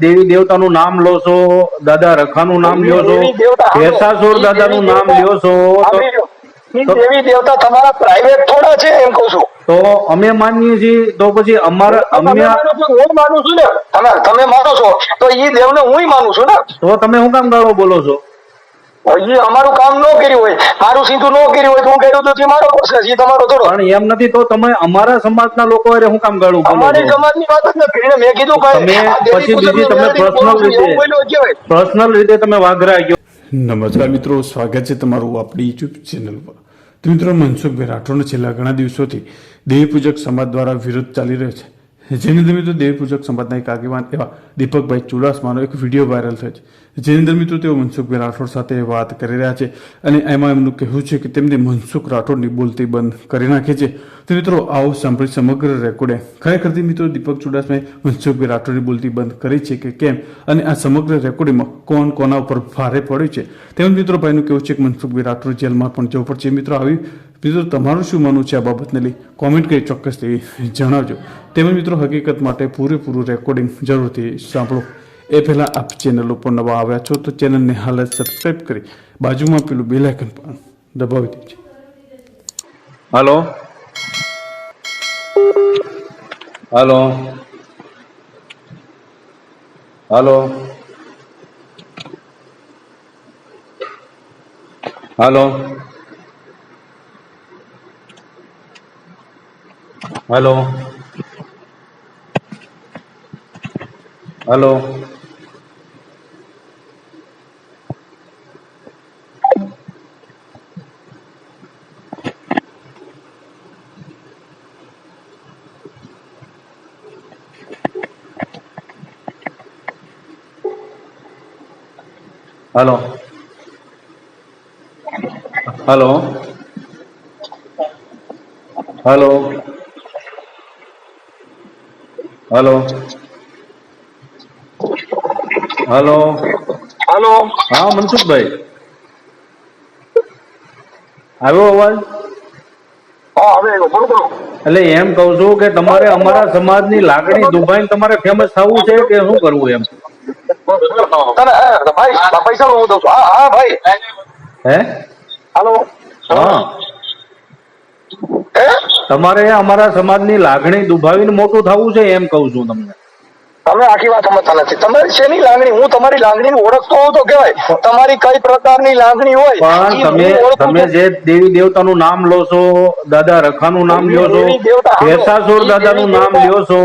દેવી દેવતાનું નામ લો છો દાદા રખાનું નામ લ્યો છો દેવી. ભેસાસુર દાદાનું નામ લ્યો છો તો દેવી દેવતા તમારા પ્રાઇવેટ થોડા છે એમ કહું છું. તો અમે માનીએ છીએ તો પછી અમારા અમે હું માનું છું ને. તમે તમે માનો છો તો ઈ દેવને હું માનું છું ને. તો તમે શું કામ ગાળો બોલો છો? ઈ અમારું કામ ન કર્યું હોય મારું સીધું ન કર્યું હોય તો હું કર્યું તો મારો પ્રોસેસ ઈ તમારો થોડો. પણ એમ નથી તો તમે અમારા સમાજના લોકો હારે શું કામ ગાળું? બોલો અમારી સમાજની વાત જ નથી કરી મેં કીધું તમે પછી બીજી તમે મેળાની personal બોલું છું, રીતે- એવું બોલ્યો કહેવાય. પર્સનલ રીતે તમે વાઘરા ગયો. નમસ્કાર મિત્રો સ્વાગત છે તમારું આપણી યુટ્યુબ ચેનલ પર. તો મિત્રો મનસુખભાઈ રાઠોડનો છેલ્લા ઘણા દિવસોથી દેવી પૂજક સમાજ દ્વારા વિરોધ ચાલી રહ્યો છે. જેની અંદર મિત્રો દેવી પૂજક સમાજના એક આગેવાન એવા દીપકભાઈ ચુડાસમાનો એક વીડિયો વાયરલ થયો છે. જેની અંદર મિત્રો તેઓ મનસુખભાઈ રાઠોડ સાથે વાત કરી રહ્યા છે અને એમાં એમનું કહેવું છે કે તેમને મનસુખ રાઠોડની બોલતી બંધ કરી નાખે છે. તો મિત્રો, આવો સાંભળી સમગ્ર રેકોર્ડે. ખરેખરથી મિત્રો, દીપક ચુડાસમાએ મનસુખભાઈ રાઠોડની બોલતી બંધ કરી છે કે કેમ? અને આ સમગ્ર રેકોર્ડિંગમાં કોણ કોના ઉપર ભારે પડ્યું છે? તેમજ મિત્રો, ભાઈનું કહેવું છે કે મનસુખભાઈ રાઠોડ જેલમાં પણ જવું પડશે. મિત્રો, આવી મિત્રો તમારું શું માનવું છે આ બાબતને લઈ? કોમેન્ટ કરી ચોક્કસથી જણાવજો. તેમજ મિત્રો, હકીકત માટે પૂરેપૂરું રેકોર્ડિંગ જરૂરથી સાંભળો. એ પહેલાં આપ ચેનલ ઉપર નવા આવ્યા છો, તો ચેનલને હાલ જ સબસ્ક્રાઈબ કરી બાજુમાં પેલું બેલ પણ દબાવી દેજો. Hello hello hello hello Aló. Aló. Aló. Aló. Hello hello hello હા મનસુખભાઈ. આવ્યો અવાજ? એટલે એમ કહું છું કે તમારે અમારા સમાજની લાગણી દુભાઈ તમારે ફેમસ થવું છે કે શું કરવું એમ? ભાઈ પૈસા હું દઉં છું. હા હા ભાઈ. હે? હાલો હે. તમારે અમારા સમાજની લાગણી દુભાવીને મોટું થવું છે એમ કહું છું તમને. તમે આખી વાત સમજતા નથી. તમારી શેની લાગણી? હું તમારી લાગણી ઓળખતો હોઉં તો કહેવાય. તમારી કઈ પ્રકારની લાગણી હોય પણ તમે તમે જે દેવી દેવતાનું નામ લો છો દાદા રખાનું નામ લ્યો છો ભેસાસુર દાદાનું નામ લ્યો છો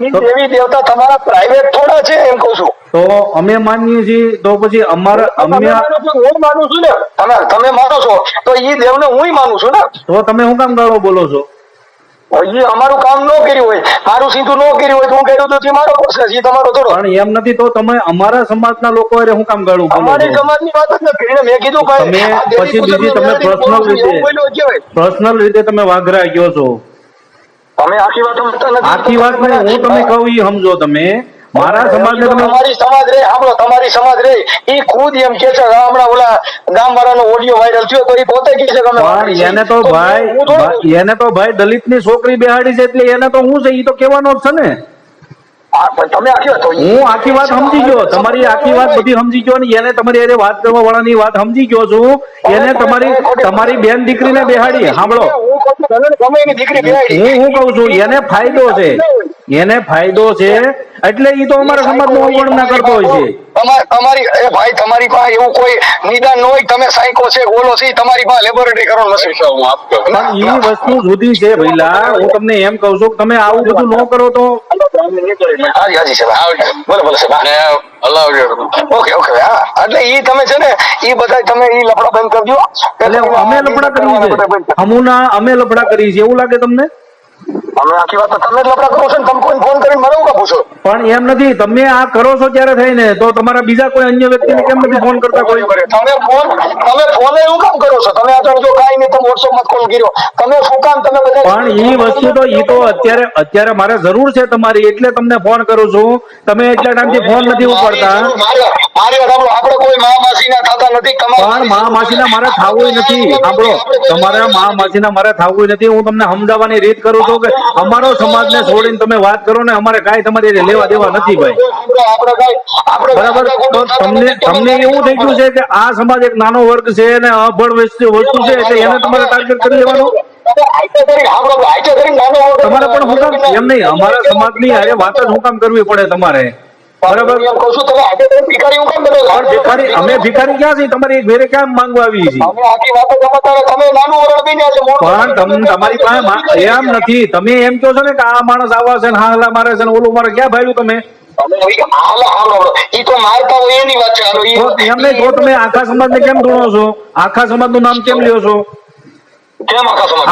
દેવી દેવતા તમારા પ્રાઇવેટ થોડા છે એમ કહું છું. તો અમે માનીએ છીએ તો પછી અમારા અમે હું માનું છું ને? તમે તમે માનો છો તો એ દેવને હું માનું છું ને? તો તમે શું કામ ગાળો બોલો છો? અમારું કામ ન કર્યું હોય મારું સીધું ન કર્યું હોય તો હું કર્યું તો મારો પ્રોસેસ એ તમારો થોડો. પણ એમ નથી તો તમે અમારા સમાજના લોકો અરે શું કામ ગાળું બોલો અમારી સમાજની વાત જ નથી. મેં કીધું ભાઈ, પછી બીજી તમે છું, રીતે-. પર્સનલ રીતે તમે વાઘરા ગયો છો. તમે આખી વાત સમજતા નથી. આખી વાત ને હું તમે કહું એ સમજો તમે. મારા સમાજને તમે તમારી સમાજ રે આપણો તમારી સમાજ રે. એ ખુદ એમ કે છે હમણાં ઓલા ગામ વાળાનો ઓડિયો વાયરલ થયો તો એ પોતે કે છે અમે. એને તો ભાઈ એને તો ભાઈ દલિતની છોકરી બેહાડી છે એટલે એને તો હું છે એ તો કહેવાનો જ છે ને. તમે હું આખી વાત સમજી ગયો. તમારી આખી વાત બધી સમજી ગયો ને એને તમારી હારે વાત કરવા વાળાની વાત સમજી ગયો છું. એને તમારી તમારી બેન દીકરીને બેહાડી સાંભળો. ગમે- એની દીકરી હું હું કઉ છું એને ફાયદો છે. એને ફાયદો છે એટલે ઈ તો અમારા સમાજનું અવગણના કરતો હોય છે. તમારી એ ભાઈ તમારી પાસે એવું કોઈ નિદાન ન હોય તમે સાયકો છે ઓલો છે તમારી પાસે લેબોરેટરી કરો નથી. છે હું આપતો પણ ઈ વસ્તુ જુદી છે ભઈલા હું તમને એમ કહું છું કે તમે આવું બધું ન કરો તો. હાજી હાજી સાહેબ બોલો બોલો સાહેબ ઓકે ઓકે હા. એટલે ઈ તમે છે ને ઈ બધા તમે ઈ લફડા બંધ કરજો એટલે અમે લફડા કરીએ છીએ અમુના અમે લફડા કરીએ છીએ એવું લાગે તમને? અમે આખી વાત તમે જ લફડા કરો છો ને તમે કોઈ ફોન કરીને મને એવું પૂછો પણ એમ નથી તમે આ કરો છો ત્યારે થઈને તો તમારા બીજા કોઈ અન્ય વ્યક્તિને કેમ નથી ફોન કરતા કોઈ? તમે ફોન તમે ફોન એવું કામ કરો છો? તમે અત્યારે જો કાંઈ નહીં તમે વોટ્સઅપમાં કોલ કર્યો. તમે શું કામ તમે બધા પણ ઈ વસ્તુ તો એ તો અત્યારે અત્યારે મારે જરૂર છે તમારી એટલે તમને ફોન કરું છું. તમે એટલા ટાઈમથી ફોન નથી ઉપાડતા. મારે- સાંભળો, આપણે કોઈ મા માસીના થતા નથી. પણ મા માસીના મારે થાવું નથી. સાંભળો. તમારે મા માસીના મારે થાવું નથી. હું તમને સમજાવવાની રીત કરું છું કે અમારો સમાજને છોડીને તમે વાત કરો ને અમારે કાંઈ તમારી લેવા દેવા નથી ભાઈ. બરાબર? તમને તમને એવું થઈ ગયું છે કે આ સમાજ એક નાનો વર્ગ છે અને અભણ વસ્તુ છે એટલે એને તમારે ટાર્ગેટ કરી લેવાનું? વર્ગ- તમારે પણ હું કામ એમ નહીં. અમારા સમાજની હારે વાત જ હું કામ કરવી પડે તમારે. બરાબર? એમ કહું છું, તમે હાઈટે કરીને ભિખારી હું કેમ બનો ભિખારી અમે ભિખારી ક્યાં છીએ? તમારી ઘરે ક્યાં માંગવા આવી છીએ? અમે આખી વાતો જમાતા તમે નાનું વરણ બન્યા છો, પણ તમ તમારી પાસે એમ નથી. તમે એમ કહો છો ને કે આ માણસ આવા છે ને હાલા મારે છે ને ઓલું મારે ક્યાં ભાડ્યું તમે? આખા સમાજને કેમ ધૂણો છો? આખા સમાજનું નામ કેમ લ્યો છો?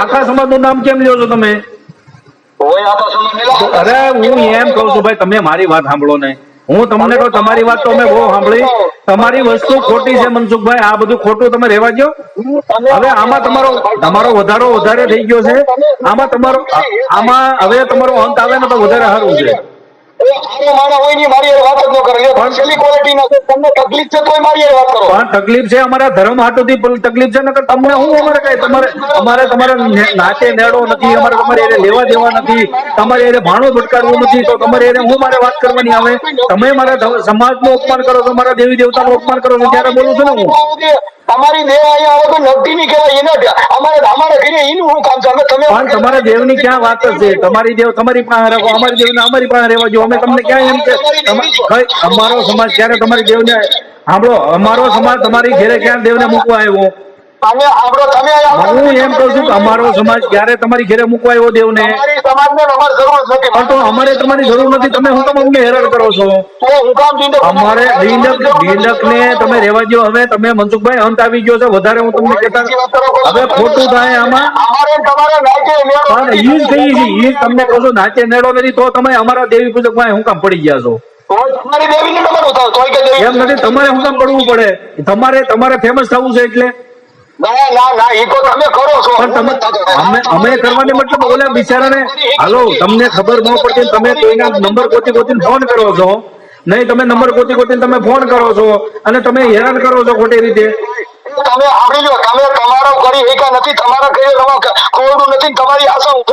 આખા સમાજ? નું નામ કેમ લ્યો છો તમે? સમાજ ને. અરે હું એમ કહું છું ભાઈ તમે મારી વાત સાંભળો ને. હું તમને કહું, તમારી વાત તો મેં બહુ સાંભળી. તમારી વસ્તુ ખોટી છે મનસુખભાઈ. આ બધું ખોટું તમે રહેવા દો હવે આમાં તમારો તમારો વધારો વધારે થઈ ગયો છે. આમાં તમારો, આમાં હવે તમારો અંત આવે ને તો વધારે સારું છે. તકલીફ છે તોય મારી હારે વાત કરો. પણ તકલીફ છે અમારા ધર્મ હાટુથી તકલીફ છે નકર તમને હું અમારે કઈ તમારે અમારે તમારે નાતે નેડો નથી અમારે તમારે એને લેવા દેવા નથી તમારે એને ભાણું ભટકારવું નથી તો તમારે એને હું મારે વાત કરવાની આવે? તમે મારા સમાજ સમાજનું અપમાન કરો છો મારા દેવી દેવતાનું અપમાન કરો છો ત્યારે બોલું છું ને હું. તમારી દેવ અહીંયા આવે ની કહેવાય એને જ. અમારે અમારે ઘરે એનું શું કામ છે. તમે પણ તમારા દેવની ક્યાં વાત છે તમારી દેવ તમારી પાસે રાખો અમારી દેવને અમારી પાસે રહેવા જો અમે તમને ક્યાં એમ કે અમારો સમાજ ક્યારે તમારી દેવને સાંભળો અમારો સમાજ તમારી ઘેરે ક્યાં દેવને મૂકવા આવ્યો? હું એમ કઉ છું કે અમારો સમાજ ક્યારે તમારી ઘેરે મૂકવા એવો જ નથી. પણ તો અમારે તમારી જરૂર નથી. તમે હું તમે અમને હેરાન કરો છો? અમારે ઢીંડક ને તમે રહેવા દો હવે. તમે મનસુખભાઈ અંત આવી ગયો છે. વધારે હું તમને કહેતા હવે ખોટું થાય આમાં. ને ઈ જ કહીએ ઈ તમને કહું છું નાચે નેડો નથી. તો તમે અમારા દેવી પૂજકમાં હું કામ પડી ગયા છો? દેવી. એમ નથી. તમારે હું કામ પડવું પડે? તમારે તમારે ફેમસ થવું છે એટલે? ના ના ના, એ તો તમે હાલો, તમને ખબર ન પડતી તમે નંબર ગોતી ગોતીને ફોન કરો છો. નહીં, તમે નંબર ગોતી ગોતીને તમે ફોન કરો છો અને તમે હેરાન કરો છો ખોટી રીતે. તમે આવડી લો તમે તમારો કરી એકા નથી તમારા ઘરે રવા કોરડું નથી તમારી આશા હું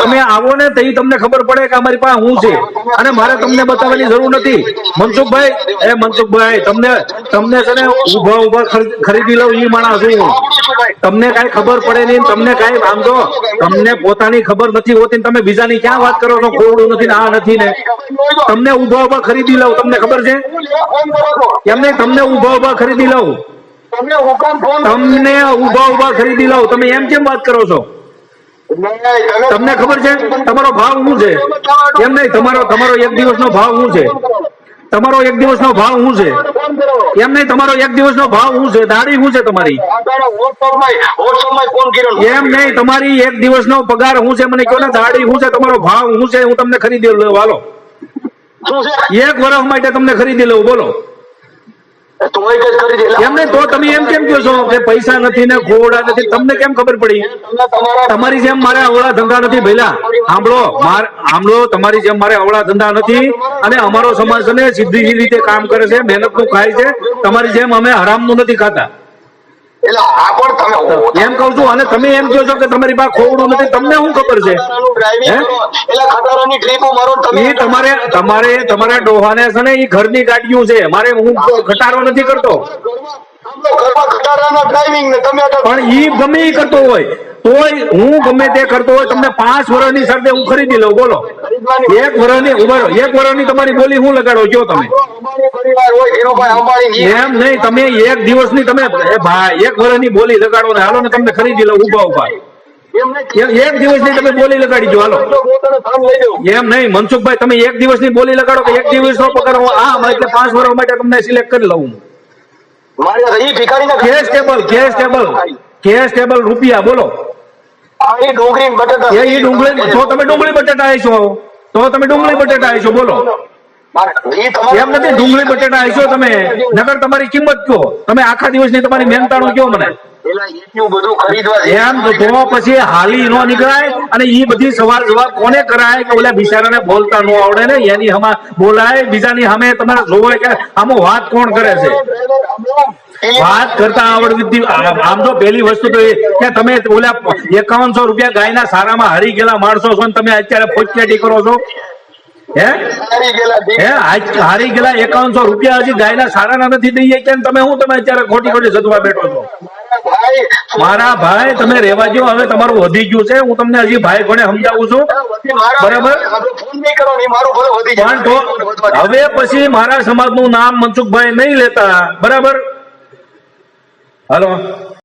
તમે આવો ને તઈ તમને ખબર પડે કે અમારી પાસે હું છે. અને મારે તમને બતાવવાની જરૂર નથી. મનસુખભાઈ એ મનસુખભાઈ તમને તમને છે ને ઊભા ઊભા ખરીદી લઉં એ માણસ સાંભળું ભાઈ તમને કાંઈ ખબર પડે નહીં તમને કાંઈ આમ તમને પોતાની ખબર નથી હોતી તમે બીજાની ક્યાં વાત કરો છો? ખોરડું નથી ને આ નથી ને. તમને ઊભા ઊભા ખરીદી લઉં તમને ખબર છે? એમને તમને ઊભા ઊભા ખરીદી લઉં. તમે હુકમ ફોન તમને ઊભા ઊભા ખરીદી લઉં તમે એમ કેમ વાત કરો છો? તમને ખબર છે? તમારો ભાવ શું છે? એમ નહીં તમારો તમારો એક દિવસનો ભાવ શું છે? તમારો એક દિવસનો ભાવ શું છે? એમ નહીં તમારો એક દિવસનો ભાવ શું છે? દાડી શું છે તમારી? એમ નહીં તમારી એક દિવસનો પગાર શું છે? મને કહો ને દાડી શું છે? તમારો ભાવ શું છે? હું તમને ખરીદી લઉં. હાલો. એક વર્ષ માટે તમને ખરીદી લઉં. બોલો. કેમ ખબર પડી? તમારી જેમ મારે અવળા ધંધા નથી ભઈલા સાંભળો સાંભળો, તમારી જેમ મારે અવળા ધંધા નથી અને અમારો સમાજ ને સીધી રીતે કામ કરે છે મહેનતનું ખાય છે. તમારી જેમ અમે હરામનું નથી ખાતા. એટલે આ પણ તમે એમ કહું છું અને તમે એમ કહો છો કે તમારી પાસે ખોવડું નથી તમને શું ખબર છે? ડ્રાઇવિંગ હે? કરો. એટલે ખટારાની ટ્રીપો મારો તમે તમારે તમારે તમારા ડોહાને છે ને એ ઘરની ગાડીઓ છે. મારે હું ઘટાડો નથી કરતો. પણ ઈ ગમે કરતો હોય. તોય હું ગમે તે કરતો હોય તમને પાંચ વર્ષની સાથે હું ખરીદી લઉં બોલો. એક વર્ષની ઉમર એક વર્ષની તમારી બોલી હું લગાડો જો તમે. એમ નહીં તમે એક દિવસની તમે ભાઈ એક વર્ષની બોલી લગાડો ને હાલો ને તમને ખરીદી લો ઊભા ઊભા એક દિવસ દિવસની તમે બોલી લગાડી જો હાલો. એમ નહીં મનસુખભાઈ તમે એક દિવસની બોલી લગાડો કે એક દિવસનો પગાર હું આ એટલે પાંચ વર્ષ માટે તમને સિલેક્ટ કરી લઉં cash table cash table cash table રૂપિયા બોલો. ડુંગળી બટાટા એ ડુંગળી તો તમે ડુંગળી બટેટા આવીશો તો તમે ડુંગળી બટેટા આવીશો બોલો. એમ નથી ડુંગળી બટેટા આવીશો તમે. નગર તમારી કિંમત કયો? તમે આખા દિવસની તમારી મહેનતાણું કયો મને. એમ તો પછી હાલી નો નીકળાય અને ઈ બધી સવાલ જવાબ કોને કરાય કે ઓલા બિચારાને બોલતા નો આવડે ને? એની હમા બોલાય બીજાની સામે તમારે જોવાય કે આમાં વાત કોણ કરે છે? વાત કરતા આવડતી આમ તો પેલી વસ્તુ તો એ કે તમે ઓલા એકાવનસો રૂપિયા ગાયના સારામાં હરી ગયેલા માણસો છો ને તમે અત્યારે ફોજકેટી કરો છો? હે? હારી ગયેલા દીક- હે? હારી ગયેલા એકાવનસો રૂપિયા હજી ગાયના સારાના નથી દઈએ કે તમે હું તમે અત્યારે ખોટી ખોટી સદવા બેઠો છો? મારા ભાઈ તમે રેવા દો હવે તમારું વધી ગયું છે. હું તમને હજી ભાઈ ઘણે સમજાવું છું. બરાબર. પણ હવે પછી મારા સમાજનું નામ મનસુખભાઈ નહીં લેતા. બરાબર? હાલો